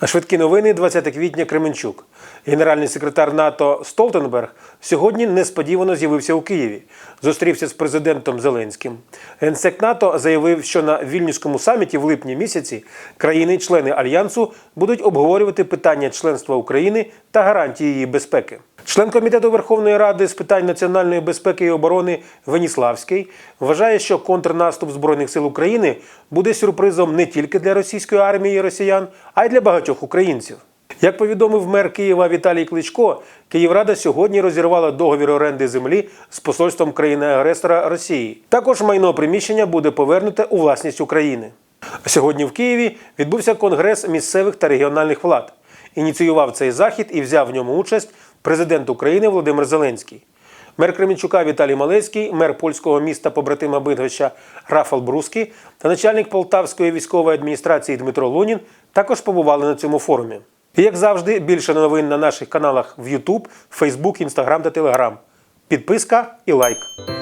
А Швидкі новини 20 квітня Кременчук. Генеральний секретар НАТО Столтенберг сьогодні несподівано з'явився у Києві. Зустрівся з президентом Зеленським. Генсек НАТО заявив, що на вільнюському саміті в липні місяці країни-члени альянсу будуть обговорювати питання членства України та гарантії її безпеки. Член комітету Верховної Ради з питань національної безпеки і оборони Веніславський вважає, що контрнаступ збройних сил України буде сюрпризом не тільки для російської армії і росіян, а й для багатьох українців. Як повідомив мер Києва Віталій Кличко, Київрада сьогодні розірвала договір оренди землі з посольством країни-агресора Росії. Також майно приміщення буде повернуте у власність України. Сьогодні в Києві відбувся конгрес місцевих та регіональних влад. Ініціював цей захід і взяв в ньому участь президент України Володимир Зеленський. Мер Кременчука Віталій Малецький, мер польського міста побратима Бидгоща Рафал Бруський та начальник Полтавської військової адміністрації Дмитро Лунін також побували на цьому форумі. І як завжди, більше новин на наших каналах в YouTube, Facebook, Instagram та Telegram. Підписка і лайк.